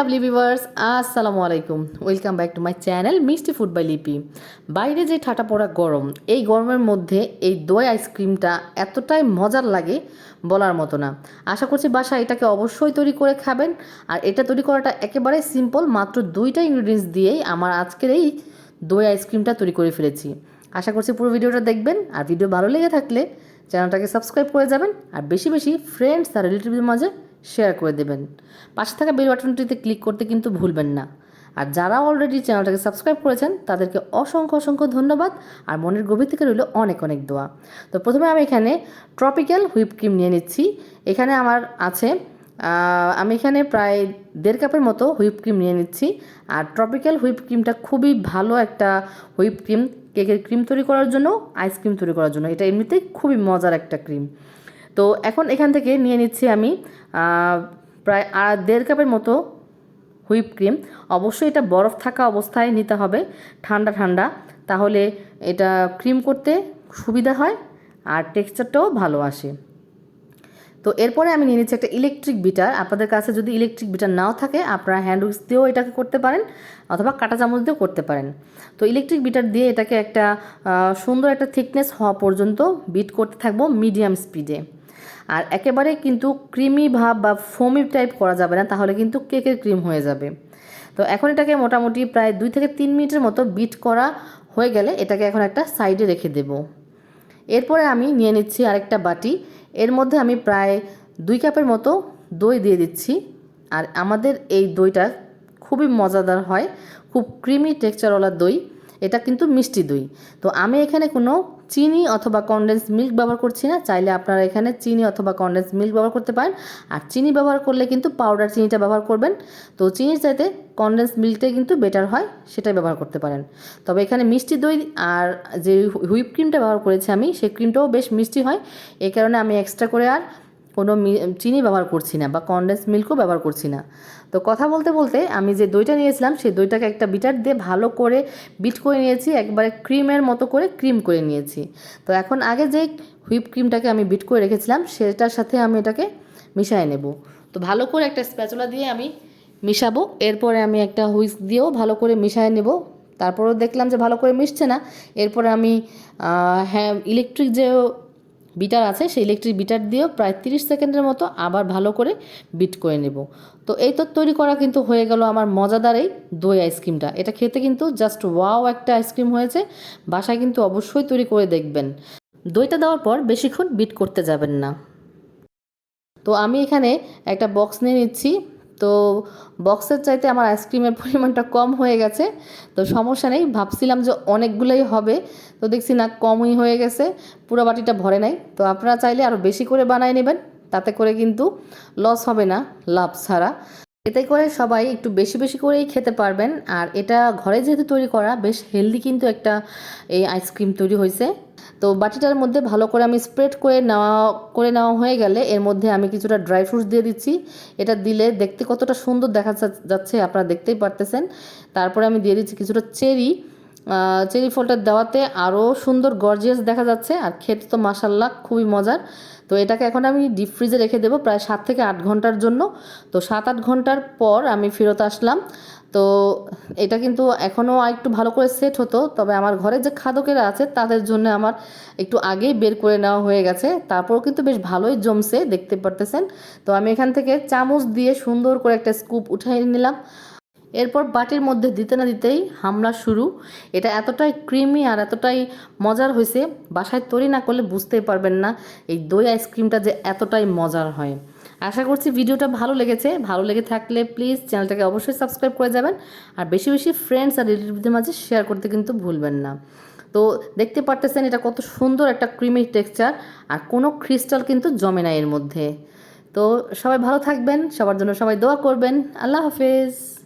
Lovely viewers আসসালামু আলাইকুম welcome back to my channel মিষ্টি ফুড বাই লিপি বাইরে যে ঠাটা পড়া গরম, এই গরমের মধ্যে এই দই আইসক্রিমটা এতটাই মজার লাগে বলার মতো না। আশা করছি বাসা এটাকে অবশ্যই তৈরি করে খাবেন। আর এটা তৈরি করাটা একেবারে সিম্পল মাত্র দুইটা ইনগ্রিডিয়েন্টস দিয়েই আমার আজকের এই দই আইসক্রিমটা তৈরি করে ফেলেছি। আশা করছি পুরো ভিডিওটা দেখবেন। আর ভিডিও ভালো লেগে থাকলে চ্যানেলটাকে সাবস্ক্রাইব করে যাবেন। আর বেশি বেশি ফ্রেন্ডস আর রিলেটিভদের মাঝে শেয়ার করে দেবেন। পাশে থাকা বেল বাটনটিতে ক্লিক করতে কিন্তু ভুলবেন না। আর যারা অলরেডি চ্যানেলটাকে সাবস্ক্রাইব করেছেন, তাদেরকে অসংখ্য অসংখ্য ধন্যবাদ। আর মনের গভীর থেকে রইল অনেক অনেক দোয়া। তো প্রথমে আমি এখানে ট্রপিক্যাল হুইপ ক্রিম নিয়ে নিচ্ছি। এখানে আমার আছে আমি এখানে প্রায় দেড় কাপের মতো হুইপ ক্রিম নিয়ে নিচ্ছি। আর ট্রপিক্যাল হুইপ ক্রিমটা খুবই ভালো একটা হুইপ ক্রিম কেকের ক্রিম তৈরি করার জন্য আইসক্রিম তৈরি করার জন্য। এটা এমনিতেই খুবই মজার একটা ক্রিম তো এখন এখান থেকে নিয়ে নিচ্ছি আমি প্রায় দেড় কাপের মতো হুইপ ক্রিম। অবশ্যই এটা বরফ থাকা অবস্থায় নিতে হবে, ঠান্ডা ঠান্ডা। তাহলে এটা ক্রিম করতে সুবিধা হয় আর টেক্সচারটাও ভালো আসে। তো এরপরে আমি নিয়ে নিচ্ছি একটা ইলেকট্রিক বিটার। আপনাদের কাছে যদি ইলেকট্রিক বিটার নাও থাকে, আপনারা হ্যান্ড উইক্স দিয়েও এটাকে করতে পারেন অথবা কাঁটা চামচ দিয়েও করতে পারেন। তো ইলেকট্রিক বিটার দিয়ে এটাকে একটা সুন্দর একটা থিকনেস হওয়া পর্যন্ত বিট করতে থাকব মিডিয়াম স্পিডে। আর একেবারে কিন্তু ক্রিমি ভাব বা ফোমি টাইপ করা যাবে না, তাহলে কিন্তু কেকের ক্রিম হয়ে যাবে। তো এখন এটাকে মোটামুটি প্রায় দুই থেকে তিন মিনিটের মতো বিট করা হয়ে গেলে এটাকে এখন একটা সাইডে রেখে দেবো। এরপরে আমি নিয়ে নিচ্ছি আরেকটা বাটি। এর মধ্যে আমি প্রায় দুই কাপের মতো দই দিয়ে দিচ্ছি। আর আমাদের এই দইটা খুবই মজাদার হয়, খুব ক্রিমি টেক্সচারওয়ালা দই। এটা কিন্তু মিষ্টি দই। তো আমি এখানে কোনো চিনি অথবা কনডেন্স মিল্ক ব্যবহার করছি না, চাইলে আপনারা এখানে চিনি অথবা কনডেন্স মিল্ক ব্যবহার করতে পারেন। আর চিনি ব্যবহার করলে কিন্তু পাউডার চিনিটা ব্যবহার করবেন। তো চিনির চাইতে কনডেন্স মিল্কটাই কিন্তু বেটার হয়, সেটাই ব্যবহার করতে পারেন। তবে এখানে মিষ্টি দই আর যে হুইপ ক্রিমটা ব্যবহার করেছি আমি, সেই ক্রিমটাও বেশ মিষ্টি হয়। এই কারণে আমি এক্সট্রা করে আর কোনো চিনি ব্যবহার করছি না বা কনডেন্স মিল্কও ব্যবহার করছি না। তো কথা বলতে বলতে আমি যে দইটা নিয়েছিলাম, সেই দইটাকে একটা বিটার দিয়ে ভালো করে বিট করে নিয়েছি, একবারে ক্রিমের মতো করে ক্রিম করে নিয়েছি। তো এখন আগে যে হুইপ ক্রিমটাকে আমি বিট করে রেখেছিলাম, সেটার সাথে আমি এটাকে মিশিয়ে নেব। তো ভালো করে একটা স্প্যাচুলা দিয়ে আমি মিশাবো, এরপরে আমি একটা হুইস্ক দিয়েও ভালো করে মিশিয়ে নেব। তারপরেও দেখলাম যে ভালো করে মিশছে না, এরপরে আমি হ্যাঁ ইলেকট্রিক যে বিটার আছে, সেই ইলেকট্রিক বিটার দিয়েও প্রায় তিরিশ সেকেন্ডের মতো আবার ভালো করে বিট করে নেব। তো এই তো তৈরি করা কিন্তু হয়ে গেল আমার মজাদার এই দই আইসক্রিমটা এটা খেতে কিন্তু জাস্ট ওয়াও একটা আইসক্রিম হয়েছে, বাসায় কিন্তু অবশ্যই তৈরি করে দেখবেন। দইটা দেওয়ার পর বেশিক্ষণ বিট করতে যাবেন না। তো আমি এখানে একটা বক্স নিয়ে নিচ্ছি। তো বক্সের চাইতে আমার আইসক্রিমের পরিমাণটা কম হয়ে গেছে। তো সমস্যা নেই, ভাবছিলাম যে অনেকগুলোই হবে। তো দেখছি না, কমই হয়ে গেছে, পুরো বাটিটা ভরে নাই। তো আপনারা চাইলে আরও বেশি করে বানায় নেবেন, তাতে করে কিন্তু লস হবে না, লাভ ছাড়া। এতে করে সবাই একটু বেশি বেশি করেই খেতে পারবেন। আর এটা ঘরে যেহেতু তৈরি করা, বেশ হেলদি কিন্তু একটা এই আইসক্রিম তৈরি হয়েছে। তো বাটিটার মধ্যে ভালো করে আমি স্প্রেড করে নেওয়া করে নেওয়া হয়ে গেলে এর মধ্যে আমি কিছুটা ড্রাই ফ্রুটস দিয়ে দিচ্ছি। এটা দিলে দেখতে কতটা সুন্দর দেখা যাচ্ছে আপনারা দেখতেই পারতেছেন। তারপরে আমি দিয়ে দিচ্ছি কিছুটা চেরি চেরি ফলটা দেওয়াতে আরও সুন্দর গর্জিয়াস দেখা যাচ্ছে, আর খেতে তো মাসাল্লাহ খুবই মজার। তো এটাকে এখন আমি ডিপ ফ্রিজে রেখে দেবো প্রায় সাত থেকে আট ঘণ্টার জন্য। তো সাত আট ঘণ্টার পর আমি ফেরত আসলাম। তো এটা কিন্তু এখনও একটু ভালো করে সেট হতো, তবে আমার ঘরে যে খাদকেরা আছে তাদের জন্য আমার একটু আগেই বের করে নেওয়া হয়ে গেছে। তারপরও কিন্তু বেশ ভালোই জমছে, দেখতে পারতেছেন। তো আমি এখান থেকে চামচ দিয়ে সুন্দর করে একটা স্কুপ উঠাই নিলাম। এরপর বাটির মধ্যে দিতে না দিতেই হামলা শুরু। এটা এতটাই ক্রিমি আর এতটাই মজার হয়েছে, বাসায় তৈরি না করলে বুঝতেই পারবেন না এই দই আইসক্রিমটা যে এতটাই মজার হয়। আশা করছি ভিডিওটা ভালো লেগেছে। ভালো লেগে থাকলে প্লিজ চ্যানেলটাকে অবশ্যই সাবস্ক্রাইব করে যাবেন আর বেশি বেশি ফ্রেন্ডস আর রিলেটিভদের মাঝে শেয়ার করতে কিন্তু ভুলবেন না। তো দেখতে পারতেছেন এটা কত সুন্দর একটা ক্রিমি টেক্সচার আর কোনো ক্রিস্টাল কিন্তু জমে না এর মধ্যে। তো সবাই ভালো থাকবেন, সবার জন্য সবাই দোয়া করবেন। আল্লাহ হাফেজ।